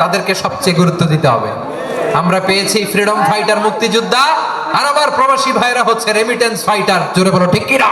তাদেরকে সবচেয়ে গুরুত্ব দিতে হবে। আমরা পেয়েছি ফ্রিডম ফাইটার মুক্তিযোদ্ধা, আর আমার প্রবাসী ভাইরা হচ্ছে রেমিটেন্স ফাইটার জোরে বলো, ঠিক কিনা?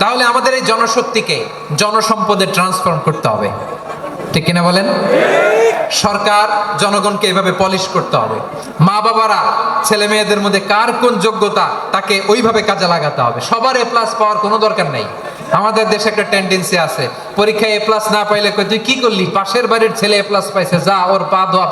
তাহলে আমাদের এই জনশক্তিকে জনসম্পদে ট্রান্সফর্ম করতে হবে। ঠিক কিনা বলেন? সরকার জনগণকে এভাবে পলিশ করতে হবে। মা বাবারা, ছেলে মেয়েদের মধ্যে কার কোন যোগ্যতা, তাকে ওইভাবে কাজে লাগাতে হবে। সবার এ প্লাস পাওয়ার কোনো দরকার নেই। আমাদের দেশে একটা টেন্ডেন্সি আছে। পরীক্ষায় এ প্লাস না পাইলে তুই কি করলি? পাশের বাড়ির ছেলে এ প্লাস পাইছে, যা, ওর পা ধোয়া